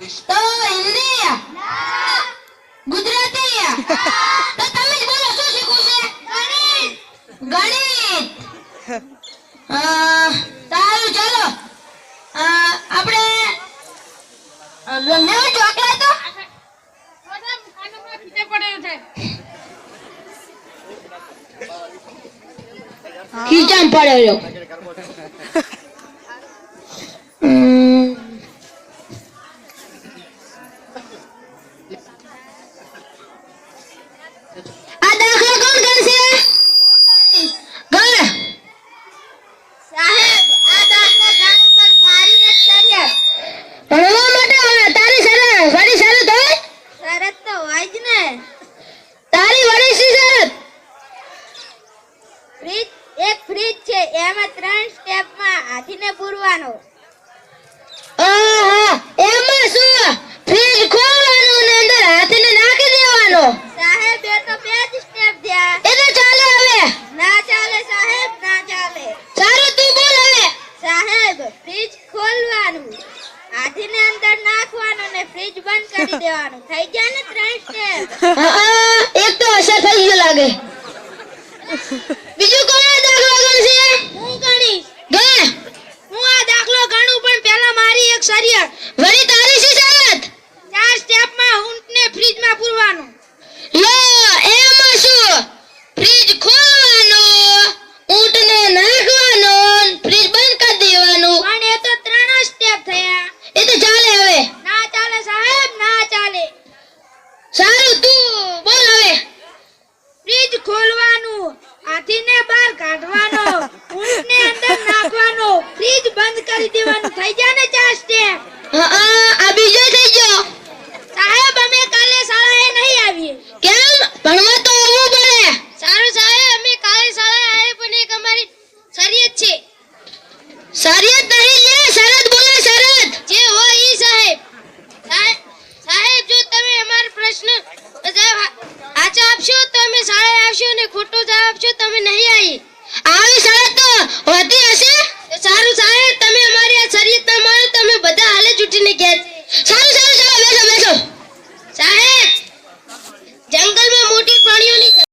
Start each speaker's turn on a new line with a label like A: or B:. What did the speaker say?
A: તો હિન્દી ગુજરાતી તો તમે જ બોલો શું શીખવું છે ગણિત ગણિત સારું ચાલો આપણે નેવું ચોકલેટ તો ખીચામ પડેલો
B: પૂરવાનો.
A: આહા એમાં શું? ફ્રીજ ખોલવાનું ને અંદર હાથને નાખી દેવાનો.
B: સાહેબ એ તો બે જ સ્ટેપ થયા.
A: એ તો ચાલે હવે.
B: ના ચાલે સાહેબ ના ચાલે.
A: સારું તું બોલ હવે.
B: સાહેબ ફ્રીજ ખોલવાનું. હાથીને અંદર નાખવાનું ને ફ્રીજ બંધ કરી દેવાનું. થઈ ગયા ને ત્રણ સ્ટેપ
A: એક તો અસર થઈ ગયો લાગે. બીજું
B: Шария! શરદ નહીં હોય સાહેબ. સાહેબ જો તમે અમારો પ્રશ્ન સાચો આપશો તો અમે શાળાએ આવશું ખોટો જવાબ આપશો, તમે નહીં આવી. આવી શાળા તો હોતી હશે